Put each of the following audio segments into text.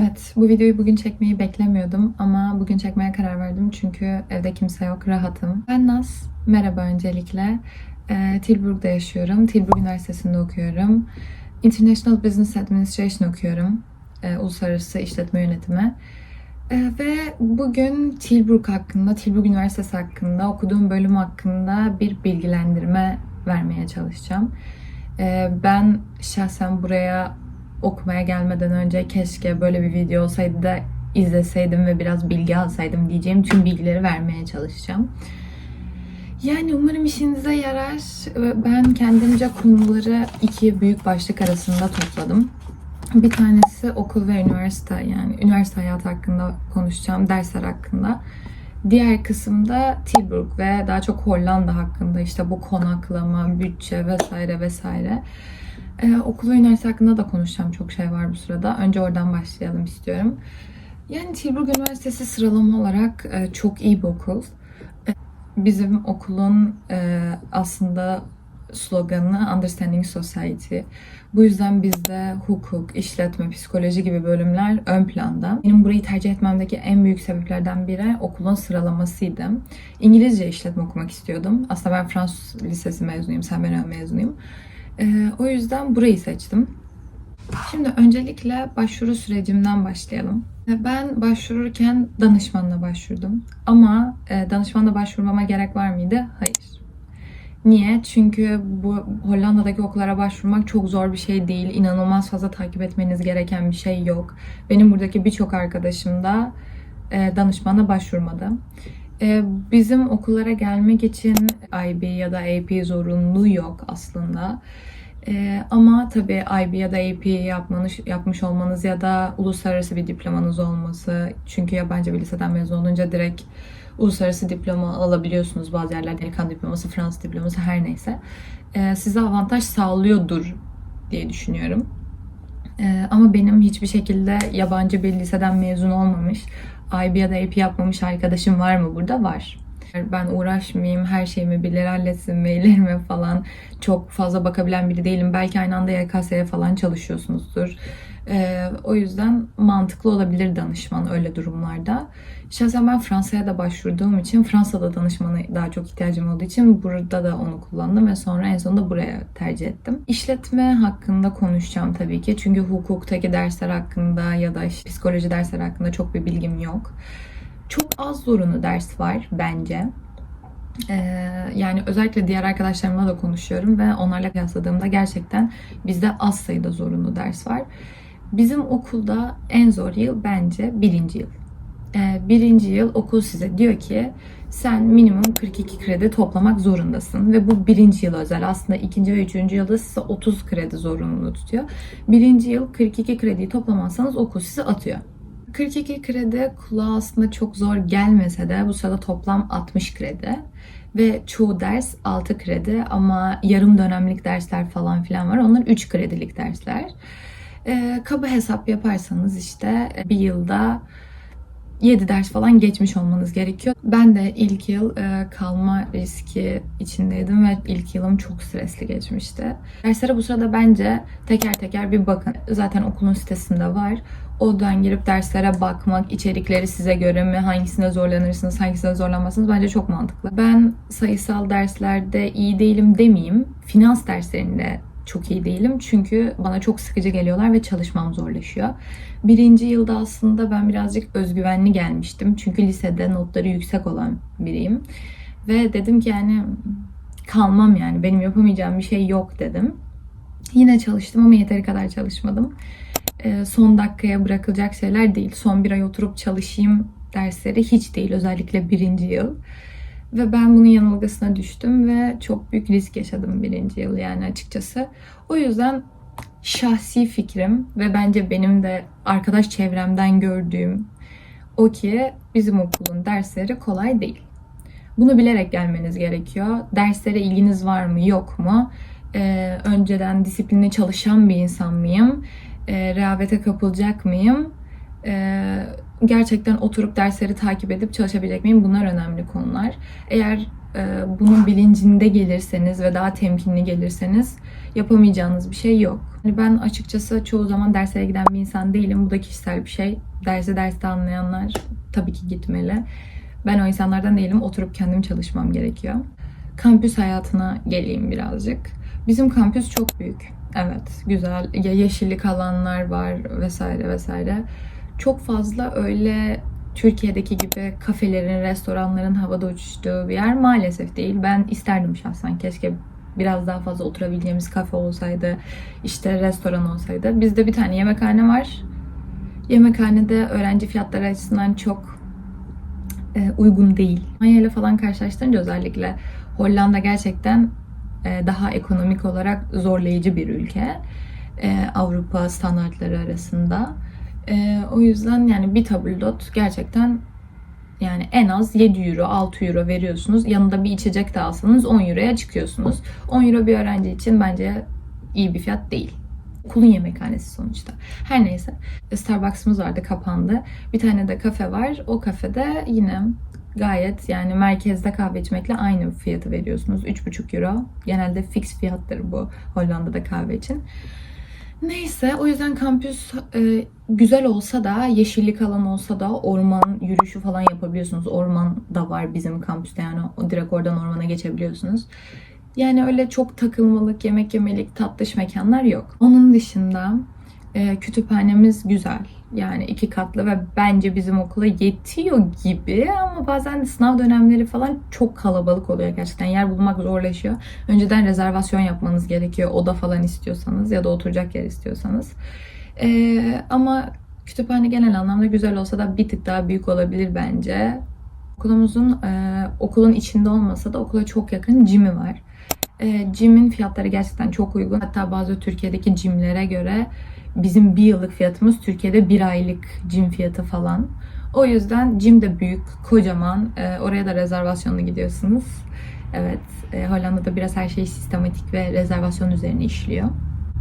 Evet, bu videoyu bugün çekmeyi beklemiyordum ama bugün çekmeye karar verdim çünkü evde kimse yok, rahatım. Ben Naz, merhaba öncelikle. Ee, Tilburg'da yaşıyorum, Tilburg Üniversitesi'nde okuyorum. International Business Administration okuyorum, Ee, Uluslararası İşletme Yönetimi. Ee, ve bugün Tilburg hakkında, Tilburg Üniversitesi hakkında, okuduğum bölüm hakkında bir bilgilendirme vermeye çalışacağım. Ee, ben şahsen buraya okumaya gelmeden önce keşke böyle bir video olsaydı da izleseydim ve biraz bilgi alsaydım diyeceğim tüm bilgileri vermeye çalışacağım. Yani umarım işinize yarar. Ben kendimce konuları iki büyük başlık arasında topladım. Bir tanesi okul ve üniversite yani üniversite hayatı hakkında konuşacağım, dersler hakkında. Diğer kısımda Tilburg ve daha çok Hollanda hakkında işte bu konaklama, bütçe vesaire vesaire. Ee, okul üniversite hakkında da konuşacağım çok şey var bu sırada. Önce oradan başlayalım istiyorum. Yani Tilburg Üniversitesi sıralama olarak e, çok iyi bir okul. E, Bizim okulun e, aslında sloganı Understanding Society. Bu yüzden bizde hukuk, işletme, psikoloji gibi bölümler ön planda. Benim burayı tercih etmemdeki en büyük sebeplerden biri okulun sıralamasıydı. İngilizce işletme okumak istiyordum. Aslında ben Fransız Lisesi mezunuyum, Saint Bernard mezunuyum. Ee, o yüzden burayı seçtim. Şimdi öncelikle başvuru sürecimden başlayalım. Ee, Ben başvururken danışmanla başvurdum. Ama e, danışmanla başvurmama gerek var mıydı? Hayır. Niye? Çünkü bu Hollanda'daki okullara başvurmak çok zor bir şey değil. İnanılmaz fazla takip etmeniz gereken bir şey yok. Benim buradaki birçok arkadaşım da e, danışmana başvurmadı. E, bizim okullara gelmek için IB ya da AP zorunluluğu yok aslında. E, ama tabii IB ya da AP yapmanız, yapmış olmanız ya da uluslararası bir diplomanız olması. Çünkü yabancı bir liseden mezun olunca direkt uluslararası diploma alabiliyorsunuz bazı yerlerde. Amerikan diploması, Fransız diploması her neyse. E, size avantaj sağlıyordur diye düşünüyorum. Ama benim hiçbir şekilde yabancı bir liseden mezun olmamış, IB ya da AP yapmamış arkadaşım var mı burada? Var. Ben uğraşmayayım, her şeyimi bilir halletsin, maillerime falan çok fazla bakabilen biri değilim. Belki aynı anda YKS'ye falan çalışıyorsunuzdur. Ee, o yüzden mantıklı olabilir danışman öyle durumlarda. Şahsen ben Fransa'ya da başvurduğum için Fransa'da danışmana daha çok ihtiyacım olduğu için burada da onu kullandım ve sonra en sonunda buraya tercih ettim. İşletme hakkında konuşacağım tabii ki. Çünkü hukuktaki dersler hakkında ya da psikoloji dersler hakkında çok bir bilgim yok. Çok az zorunlu ders var bence. Ee, yani özellikle diğer arkadaşlarımla da konuşuyorum ve onlarla kıyasladığımda gerçekten bizde az sayıda zorunlu ders var. Bizim okulda en zor yıl bence birinci yıl. Ee, birinci yıl okul size diyor ki sen minimum 42 kredi toplamak zorundasın ve bu birinci yıl özel. Aslında ikinci ve üçüncü yılda size 30 kredi zorunluluğu tutuyor. Birinci yıl 42 krediyi toplamazsanız okul sizi atıyor. 42 kredi kulağa aslında çok zor gelmese de bu sırada toplam 60 kredi ve çoğu ders 6 kredi ama yarım dönemlik dersler falan filan var. Onlar 3 kredilik dersler. Ee, kaba hesap yaparsanız işte bir yılda 7 ders falan geçmiş olmanız gerekiyor. Ben de ilk yıl e, kalma riski içindeydim ve ilk yılım çok stresli geçmişti. Derslere bu sırada bence teker teker bir bakın. Zaten okulun sitesinde var. Oradan girip derslere bakmak, içerikleri size göre mi, hangisine zorlanırsınız, hangisine zorlanmazsınız bence çok mantıklı. Ben sayısal derslerde iyi değilim demeyeyim. Finans derslerinde çok iyi değilim. Çünkü bana çok sıkıcı geliyorlar ve çalışmam zorlaşıyor. Birinci yılda aslında ben birazcık özgüvenli gelmiştim. Çünkü lisede notları yüksek olan biriyim. Ve dedim ki yani kalmam yani benim yapamayacağım bir şey yok dedim. Yine çalıştım ama yeteri kadar çalışmadım. Ee, son dakikaya bırakılacak şeyler değil. Son bir ay oturup çalışayım dersleri hiç değil. Özellikle birinci yıl. Ve ben bunun yanılgısına düştüm ve çok büyük risk yaşadım birinci yıl yani açıkçası. O yüzden şahsi fikrim ve bence benim de arkadaş çevremden gördüğüm o ki bizim okulun dersleri kolay değil. Bunu bilerek gelmeniz gerekiyor. Derslere ilginiz var mı yok mu? Ee, önceden disiplinli çalışan bir insan mıyım? Ee, rehavete kapılacak mıyım? Ee, gerçekten oturup dersleri takip edip çalışabilecek miyim? Bunlar önemli konular. Eğer e, bunun bilincinde gelirseniz ve daha temkinli gelirseniz yapamayacağınız bir şey yok. Hani ben açıkçası çoğu zaman derslere giden bir insan değilim. Bu da kişisel bir şey. Dersi derste anlayanlar tabii ki gitmeli. Ben o insanlardan değilim. Oturup kendim çalışmam gerekiyor. Kampüs hayatına geleyim birazcık. Bizim kampüs çok büyük. Evet, güzel. Ya yeşillik alanlar var vesaire vesaire. Çok fazla öyle Türkiye'deki gibi kafelerin, restoranların havada uçuştuğu bir yer maalesef değil. Ben isterdim şahsen. Keşke biraz daha fazla oturabileceğimiz kafe olsaydı, işte restoran olsaydı. Bizde bir tane yemekhane var. Yemekhanede öğrenci fiyatları açısından çok e, uygun değil. Almanya falan karşılaştırınca özellikle Hollanda gerçekten e, daha ekonomik olarak zorlayıcı bir ülke. E, Avrupa standartları arasında. E, o yüzden yani bir tabldot gerçekten yani en az 7 euro, 6 euro veriyorsunuz. Yanında bir içecek de alsanız 10 euroya çıkıyorsunuz. 10 euro bir öğrenci için bence iyi bir fiyat değil. Okulun yemekhanesi sonuçta. Her neyse. Starbucks'ımız vardı kapandı. Bir tane de kafe var. O kafede yine gayet yani merkezde kahve içmekle aynı fiyatı veriyorsunuz. 3,5 euro. Genelde fix fiyattır bu Hollanda'da kahve için. Neyse o yüzden kampüs e, güzel olsa da yeşillik alan olsa da orman yürüyüşü falan yapabiliyorsunuz. Orman da var bizim kampüste yani direkt oradan ormana geçebiliyorsunuz. Yani öyle çok takılmalık, yemek yemelik, tatlış mekanlar yok. Onun dışında e, kütüphanemiz güzel. Yani iki katlı ve bence bizim okula yetiyor gibi ama bazen de sınav dönemleri falan çok kalabalık oluyor gerçekten. Yer bulmak zorlaşıyor. Önceden rezervasyon yapmanız gerekiyor oda falan istiyorsanız ya da oturacak yer istiyorsanız. Ee, ama kütüphane genel anlamda güzel olsa da bir tık daha büyük olabilir bence. Okulumuzun e, okulun içinde olmasa da okula çok yakın cimi var. E, Gym'in fiyatları gerçekten çok uygun. Hatta bazı Türkiye'deki gymlere göre bizim bir yıllık fiyatımız Türkiye'de bir aylık gym fiyatı falan. O yüzden gym de büyük, kocaman. E, oraya da rezervasyonla gidiyorsunuz. Evet, e, Hollanda'da biraz her şey sistematik ve rezervasyon üzerine işliyor.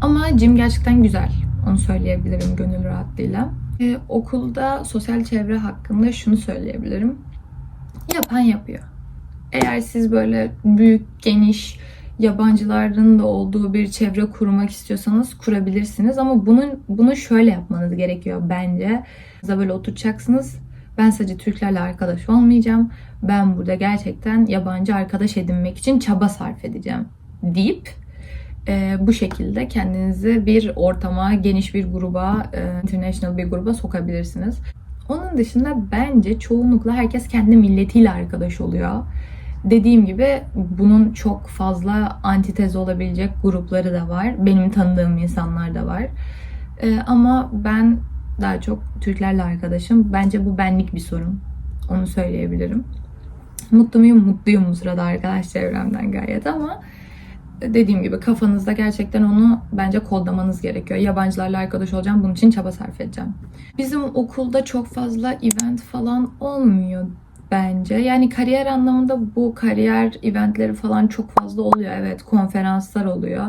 Ama gym gerçekten güzel. Onu söyleyebilirim gönül rahatlığıyla. E, okulda sosyal çevre hakkında şunu söyleyebilirim. Yapan yapıyor. Eğer siz böyle büyük, geniş, yabancıların da olduğu bir çevre kurmak istiyorsanız kurabilirsiniz. Ama bunun bunu şöyle yapmanız gerekiyor bence. Size böyle oturacaksınız. Ben sadece Türklerle arkadaş olmayacağım. Ben burada gerçekten yabancı arkadaş edinmek için çaba sarf edeceğim deyip e, bu şekilde kendinizi bir ortama, geniş bir gruba, e, international bir gruba sokabilirsiniz. Onun dışında bence çoğunlukla herkes kendi milletiyle arkadaş oluyor. Dediğim gibi bunun çok fazla antitez olabilecek grupları da var. Benim tanıdığım insanlar da var. Ee, ama ben daha çok Türklerle arkadaşım. Bence bu benlik bir sorun. Onu söyleyebilirim. Mutlu muyum? Mutluyum bu sırada arkadaş çevremden gayet ama dediğim gibi kafanızda gerçekten onu bence kodlamanız gerekiyor. Yabancılarla arkadaş olacağım. Bunun için çaba sarf edeceğim. Bizim okulda çok fazla event falan olmuyor bence. Yani kariyer anlamında bu kariyer eventleri falan çok fazla oluyor. Evet konferanslar oluyor.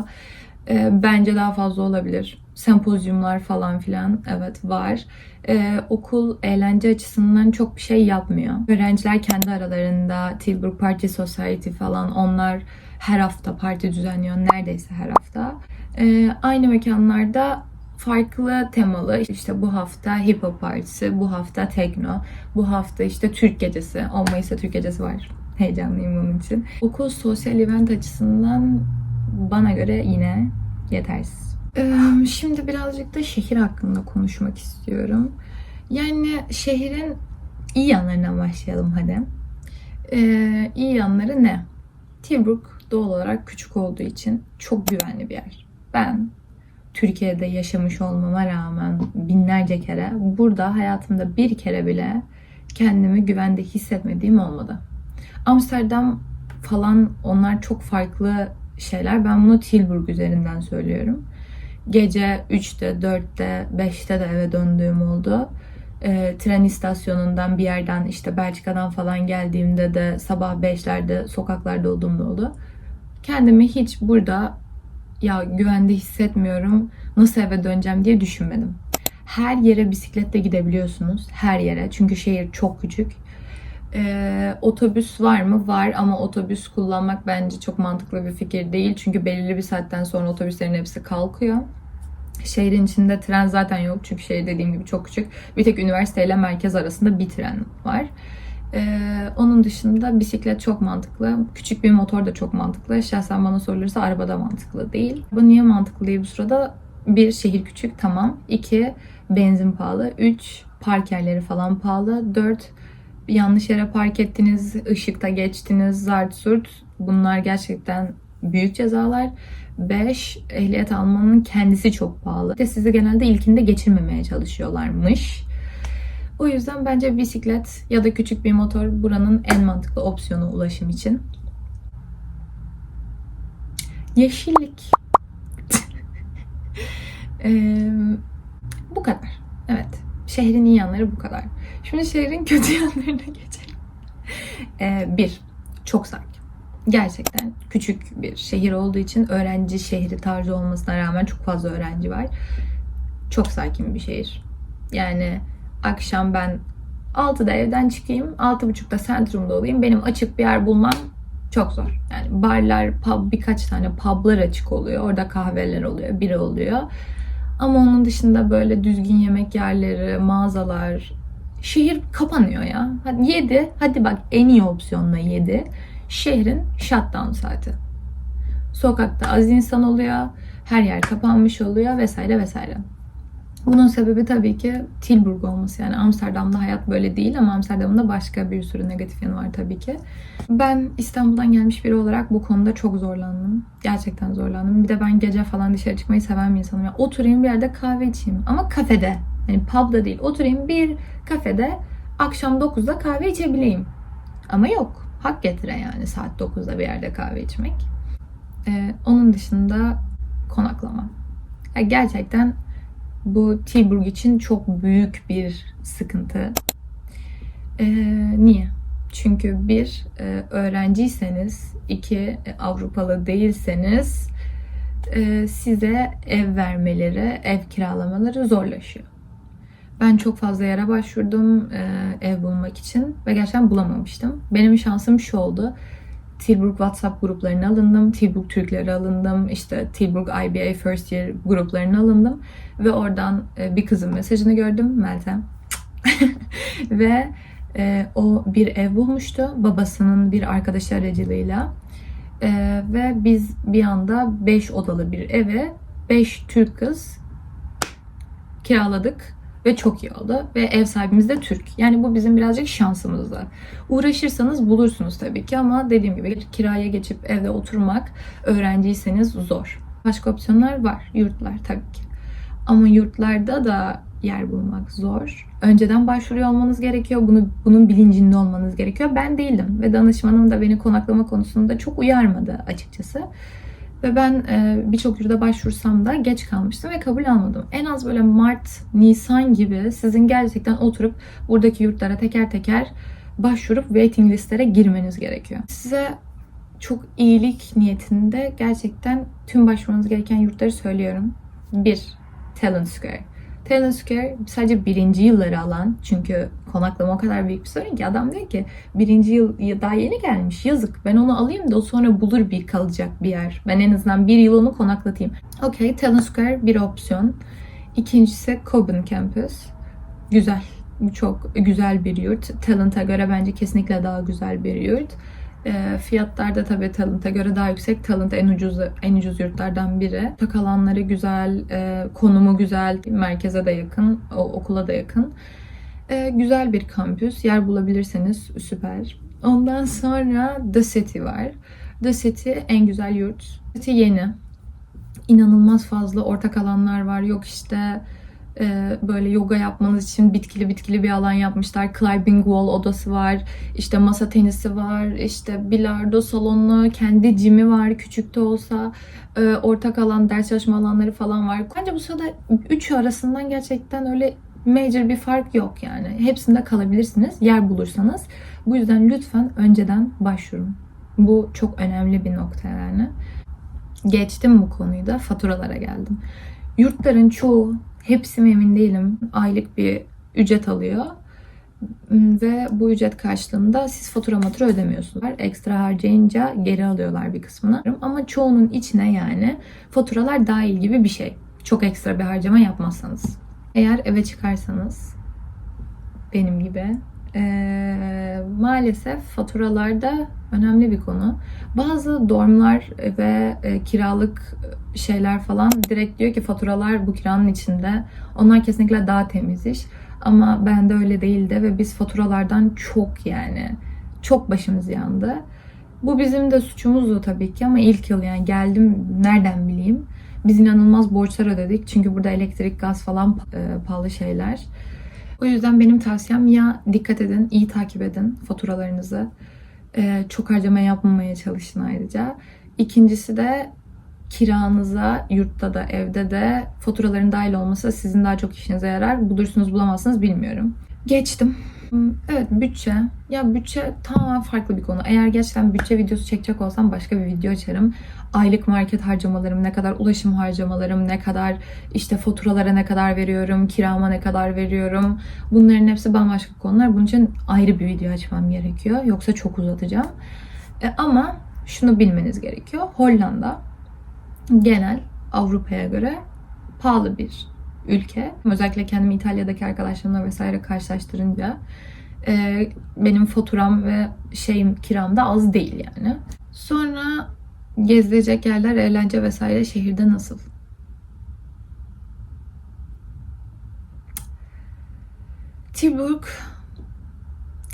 Ee, bence daha fazla olabilir. Sempozyumlar falan filan evet var. Ee, okul eğlence açısından çok bir şey yapmıyor. Öğrenciler kendi aralarında Tilburg Party Society falan onlar her hafta parti düzenliyor. Neredeyse her hafta. Ee, aynı mekanlarda farklı temalı işte bu hafta hip hop partisi, bu hafta tekno, bu hafta işte Türk gecesi. 10 Mayıs'ta Türk gecesi var. Heyecanlıyım bunun için. Okul sosyal event açısından bana göre yine yetersiz. Şimdi birazcık da şehir hakkında konuşmak istiyorum. Yani şehrin iyi yanlarından başlayalım hadi. Ee, iyi yanları ne? Tilburg doğal olarak küçük olduğu için çok güvenli bir yer. Ben Türkiye'de yaşamış olmama rağmen binlerce kere burada hayatımda bir kere bile kendimi güvende hissetmediğim olmadı. Amsterdam falan onlar çok farklı şeyler. Ben bunu Tilburg üzerinden söylüyorum. Gece 3'te, 4'te, 5'te de eve döndüğüm oldu. E, tren istasyonundan bir yerden işte Belçika'dan falan geldiğimde de sabah 5'lerde sokaklarda olduğum da oldu. Kendimi hiç burada ya güvende hissetmiyorum nasıl eve döneceğim diye düşünmedim. Her yere bisikletle gidebiliyorsunuz. Her yere. Çünkü şehir çok küçük. Ee, otobüs var mı? Var ama otobüs kullanmak bence çok mantıklı bir fikir değil. Çünkü belirli bir saatten sonra otobüslerin hepsi kalkıyor. Şehrin içinde tren zaten yok çünkü şehir dediğim gibi çok küçük. Bir tek üniversiteyle merkez arasında bir tren var. Ee, onun dışında bisiklet çok mantıklı. Küçük bir motor da çok mantıklı. Şahsen bana sorulursa araba da mantıklı değil. Bu niye mantıklı değil bu sırada? Bir, şehir küçük tamam. İki, benzin pahalı. Üç, park yerleri falan pahalı. Dört, yanlış yere park ettiniz, ışıkta geçtiniz, zart surt. Bunlar gerçekten büyük cezalar. 5. Ehliyet almanın kendisi çok pahalı. De sizi genelde ilkinde geçirmemeye çalışıyorlarmış. O yüzden bence bisiklet ya da küçük bir motor buranın en mantıklı opsiyonu ulaşım için. Yeşillik. Eee, bu kadar. Evet. Şehrin iyi yanları bu kadar. Şimdi şehrin kötü yanlarına geçelim. Ee, bir, çok sakin. Gerçekten küçük bir şehir olduğu için öğrenci şehri tarzı olmasına rağmen çok fazla öğrenci var. Çok sakin bir şehir. Yani akşam ben 6'da evden çıkayım, 6.30'da sentrumda olayım. Benim açık bir yer bulmam çok zor. Yani barlar, pub, birkaç tane publar açık oluyor. Orada kahveler oluyor, biri oluyor. Ama onun dışında böyle düzgün yemek yerleri, mağazalar, şehir kapanıyor ya. Hadi 7, hadi bak en iyi opsiyonla 7. Şehrin shutdown saati. Sokakta az insan oluyor, her yer kapanmış oluyor vesaire vesaire. Bunun sebebi tabii ki Tilburg olması. Yani Amsterdam'da hayat böyle değil ama Amsterdam'ın da başka bir sürü negatif yanı var tabii ki. Ben İstanbul'dan gelmiş biri olarak bu konuda çok zorlandım. Gerçekten zorlandım. Bir de ben gece falan dışarı çıkmayı seven bir insanım. Yani oturayım bir yerde kahve içeyim ama kafede. Yani pub'da değil. Oturayım bir kafede akşam 9'da kahve içebileyim. Ama yok. Hak getire yani saat 9'da bir yerde kahve içmek. Ee, onun dışında konaklama. Yani gerçekten bu Tilburg için çok büyük bir sıkıntı. Ee, niye? Çünkü bir, e, öğrenciyseniz, iki, e, Avrupalı değilseniz e, size ev vermeleri, ev kiralamaları zorlaşıyor. Ben çok fazla yere başvurdum ev bulmak için ve gerçekten bulamamıştım. Benim şansım şu oldu. Tilburg WhatsApp gruplarına alındım. Tilburg Türkleri alındım. işte Tilburg IBA First Year gruplarına alındım. Ve oradan e, bir kızın mesajını gördüm. Meltem. ve e, o bir ev bulmuştu. Babasının bir arkadaşı aracılığıyla. E, ve biz bir anda 5 odalı bir eve 5 Türk kız kiraladık ve çok iyi oldu. Ve ev sahibimiz de Türk. Yani bu bizim birazcık şansımızdı. Uğraşırsanız bulursunuz tabii ki ama dediğim gibi kiraya geçip evde oturmak öğrenciyseniz zor. Başka opsiyonlar var. Yurtlar tabii ki. Ama yurtlarda da yer bulmak zor. Önceden başvuruyor olmanız gerekiyor. Bunu bunun bilincinde olmanız gerekiyor. Ben değildim ve danışmanım da beni konaklama konusunda çok uyarmadı açıkçası. Ve ben e, birçok yurda başvursam da geç kalmıştım ve kabul almadım. En az böyle Mart, Nisan gibi sizin gerçekten oturup buradaki yurtlara teker teker başvurup waiting listlere girmeniz gerekiyor. Size çok iyilik niyetinde gerçekten tüm başvurmanız gereken yurtları söylüyorum. 1. Talent Square. Talent Square sadece birinci yılları alan çünkü konaklama o kadar büyük bir sorun ki adam diyor ki birinci yıl daha yeni gelmiş yazık ben onu alayım da o sonra bulur bir kalacak bir yer. Ben en azından bir yıl onu konaklatayım. Okey Talent Square bir opsiyon. İkincisi Coben Campus. Güzel. Çok güzel bir yurt. Talent'a göre bence kesinlikle daha güzel bir yurt. E, fiyatlar da tabii Talent'a göre daha yüksek. Talent en ucuz en ucuz yurtlardan biri. Tak alanları güzel, e, konumu güzel, merkeze de yakın, o, okula da yakın. E, güzel bir kampüs. Yer bulabilirseniz süper. Ondan sonra The City var. The City en güzel yurt. City yeni. İnanılmaz fazla ortak alanlar var. Yok işte e, böyle yoga yapmanız için bitkili bitkili bir alan yapmışlar. Climbing wall odası var. İşte masa tenisi var. işte bilardo salonu, kendi cimi var küçük de olsa. E, ortak alan, ders çalışma alanları falan var. Bence bu sırada üçü arasından gerçekten öyle major bir fark yok yani. Hepsinde kalabilirsiniz yer bulursanız. Bu yüzden lütfen önceden başvurun. Bu çok önemli bir nokta yani. Geçtim bu konuyu da faturalara geldim. Yurtların çoğu hepsi mi emin değilim aylık bir ücret alıyor. Hmm, Ve bu ücret karşılığında siz fatura matura ödemiyorsunuz. Ekstra harcayınca geri alıyorlar bir kısmını. Ama çoğunun içine yani faturalar dahil gibi bir şey. Çok ekstra bir harcama yapmazsanız. Eğer eve çıkarsanız benim gibi eee, maalesef faturalarda önemli bir konu. Bazı dormlar ve e, kiralık şeyler falan direkt diyor ki faturalar bu kiranın içinde. Onlar kesinlikle daha temiz iş. Ama bende öyle değildi ve biz faturalardan çok yani çok başımız yandı. Bu bizim de suçumuzdu tabii ki ama ilk yıl yani geldim nereden bileyim. Biz inanılmaz borçlar ödedik. Çünkü burada elektrik, gaz falan e, pahalı şeyler. O yüzden benim tavsiyem ya dikkat edin, iyi takip edin faturalarınızı. E, çok harcama yapmamaya çalışın ayrıca. İkincisi de kiranıza, yurtta da, evde de faturaların dahil olması sizin daha çok işinize yarar. Bulursunuz bulamazsınız bilmiyorum. Geçtim. Hmm, Evet bütçe. Ya bütçe tamamen farklı bir konu. Eğer gerçekten bütçe videosu çekecek olsam başka bir video açarım. Aylık market harcamalarım, ne kadar ulaşım harcamalarım, ne kadar işte faturalara ne kadar veriyorum, kirama ne kadar veriyorum. Bunların hepsi bambaşka konular. Bunun için ayrı bir video açmam gerekiyor. Yoksa çok uzatacağım. E, ama şunu bilmeniz gerekiyor. Hollanda genel Avrupa'ya göre pahalı bir ülke. Özellikle kendimi İtalya'daki arkadaşlarımla vesaire karşılaştırınca e, benim faturam ve şeyim kiram da az değil yani. Sonra gezilecek yerler, eğlence vesaire şehirde nasıl? Tilburg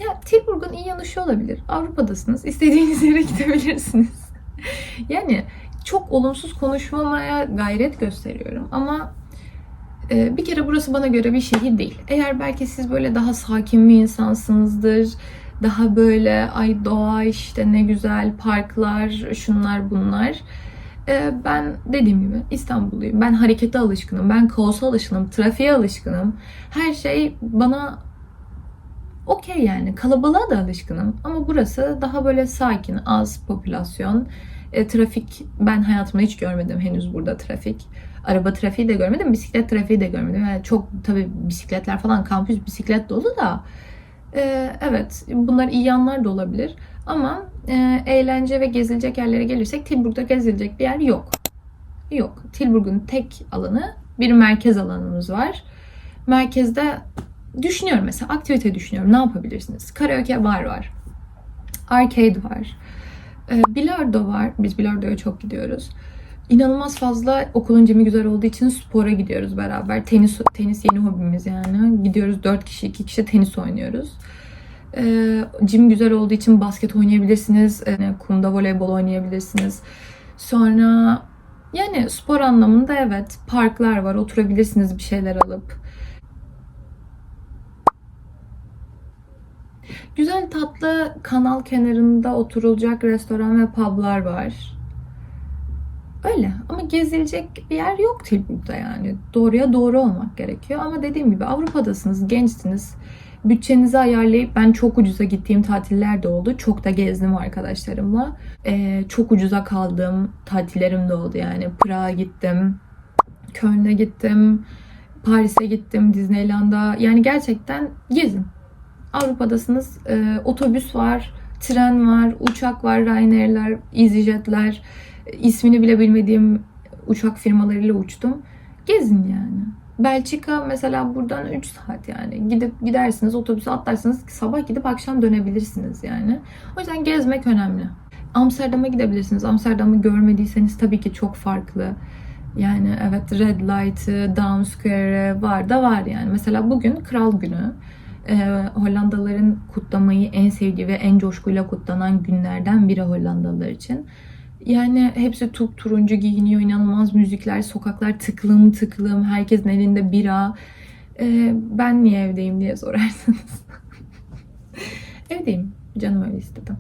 ya Tilburg'un iyi yanı şu olabilir. Avrupa'dasınız. istediğiniz yere gidebilirsiniz. yani çok olumsuz konuşmamaya gayret gösteriyorum ama bir kere burası bana göre bir şehir değil. Eğer belki siz böyle daha sakin bir insansınızdır, daha böyle ay doğa işte ne güzel parklar, şunlar bunlar. E, ben dediğim gibi İstanbulluyum. Ben harekete alışkınım, ben kaosa alışkınım, trafiğe alışkınım. Her şey bana okey yani. Kalabalığa da alışkınım. Ama burası daha böyle sakin, az popülasyon. E, trafik ben hayatımda hiç görmedim henüz burada trafik. Araba trafiği de görmedim, bisiklet trafiği de görmedim. Yani çok tabii bisikletler falan kampüs bisiklet dolu da. e, evet bunlar iyi yanlar da olabilir. Ama e, eğlence ve gezilecek yerlere gelirsek Tilburg'da gezilecek bir yer yok. Yok. Tilburg'un tek alanı bir merkez alanımız var. Merkezde düşünüyorum mesela aktivite düşünüyorum. Ne yapabilirsiniz? Karaoke bar var. Arcade var. E, bilardo var. Biz bilardoya çok gidiyoruz. İnanılmaz fazla okulun cimi güzel olduğu için spora gidiyoruz beraber. Tenis tenis yeni hobimiz yani. Gidiyoruz 4 kişi 2 kişi tenis oynuyoruz. Ee, Cim güzel olduğu için basket oynayabilirsiniz. Ee, kumda voleybol oynayabilirsiniz. Sonra yani spor anlamında evet parklar var. Oturabilirsiniz bir şeyler alıp. Güzel tatlı kanal kenarında oturulacak restoran ve publar var. Öyle ama gezilecek bir yer yok Tilburg'da yani. Doğruya doğru olmak gerekiyor. Ama dediğim gibi Avrupa'dasınız, gençsiniz. Bütçenizi ayarlayıp ben çok ucuza gittiğim tatiller de oldu. Çok da gezdim arkadaşlarımla. Ee, çok ucuza kaldığım tatillerim de oldu yani. Prag'a gittim, Köln'e gittim, Paris'e gittim, Disneyland'a. Yani gerçekten gezin. Avrupa'dasınız. Ee, otobüs var, tren var, uçak var, Ryanair'ler, EasyJet'ler. İsmini bile bilmediğim uçak firmalarıyla uçtum. Gezin yani. Belçika mesela buradan 3 saat yani. Gidip gidersiniz otobüse atlarsınız sabah gidip akşam dönebilirsiniz yani. O yüzden gezmek önemli. Amsterdam'a gidebilirsiniz. Amsterdam'ı görmediyseniz tabii ki çok farklı. Yani evet Red Light'ı, Down Square'ı var da var yani. Mesela bugün Kral Günü. Ee, Hollandalıların kutlamayı en sevdiği ve en coşkuyla kutlanan günlerden biri Hollandalılar için. Yani hepsi tup turuncu giyiniyor, inanılmaz müzikler, sokaklar tıklım tıklım, herkesin elinde bira. Ee, ben niye evdeyim diye sorarsınız. evdeyim. Canım öyle istedi.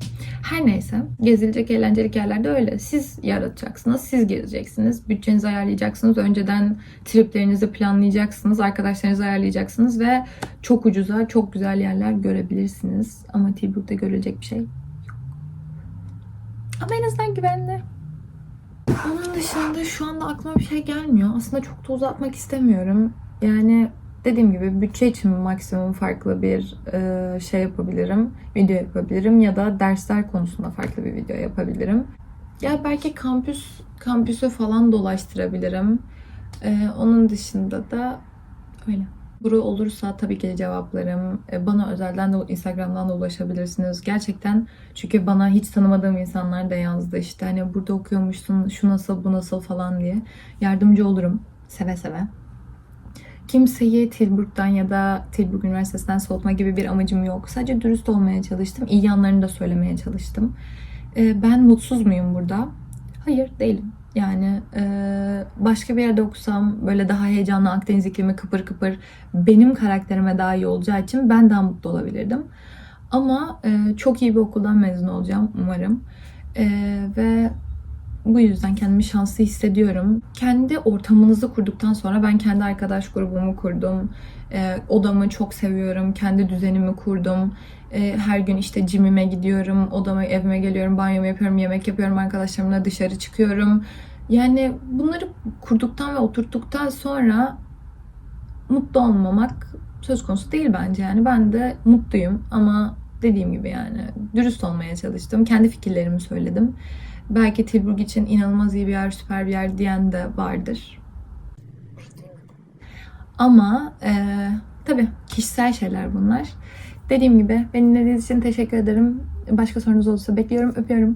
Her neyse. Gezilecek eğlencelik yerlerde öyle. Siz yaratacaksınız. Siz gezeceksiniz. Bütçenizi ayarlayacaksınız. Önceden triplerinizi planlayacaksınız. Arkadaşlarınızı ayarlayacaksınız ve çok ucuza, çok güzel yerler görebilirsiniz. Ama Tilburg'da görülecek bir şey. Ama en azından güvenli. Onun dışında şu anda aklıma bir şey gelmiyor. Aslında çok da uzatmak istemiyorum. Yani Dediğim gibi bütçe için maksimum farklı bir e, şey yapabilirim, video yapabilirim ya da dersler konusunda farklı bir video yapabilirim. Ya belki kampüs kampüsü falan dolaştırabilirim. E, onun dışında da öyle. Soru olursa tabii ki cevaplarım. E, Bana özelden de Instagram'dan da ulaşabilirsiniz. Gerçekten çünkü bana hiç tanımadığım insanlar da yazdı işte hani burada okuyormuşsun şu nasıl bu nasıl falan diye. Yardımcı olurum seve seve. Kimseyi Tilburg'dan ya da Tilburg Üniversitesi'nden soğutma gibi bir amacım yok. Sadece dürüst olmaya çalıştım. İyi yanlarını da söylemeye çalıştım. E, Ben mutsuz muyum burada? Hayır değilim. Yani e, başka bir yerde okusam böyle daha heyecanlı Akdeniz iklimi kıpır kıpır benim karakterime daha iyi olacağı için ben daha mutlu olabilirdim. Ama e, çok iyi bir okuldan mezun olacağım umarım. E, ve bu yüzden kendimi şanslı hissediyorum. Kendi ortamınızı kurduktan sonra ben kendi arkadaş grubumu kurdum. E, odamı çok seviyorum. Kendi düzenimi kurdum. E, her gün işte cimime gidiyorum. Odama, evime geliyorum. Banyomu yapıyorum. Yemek yapıyorum. Arkadaşlarımla dışarı çıkıyorum. Yani bunları kurduktan ve oturttuktan sonra mutlu olmamak söz konusu değil bence. Yani ben de mutluyum ama dediğim gibi yani dürüst olmaya çalıştım. Kendi fikirlerimi söyledim. Belki Tilburg için inanılmaz iyi bir yer, süper bir yer diyen de vardır. Ama e, tabii kişisel şeyler bunlar. Dediğim gibi beni dinlediğiniz için teşekkür ederim. Başka sorunuz olursa bekliyorum. Öpüyorum.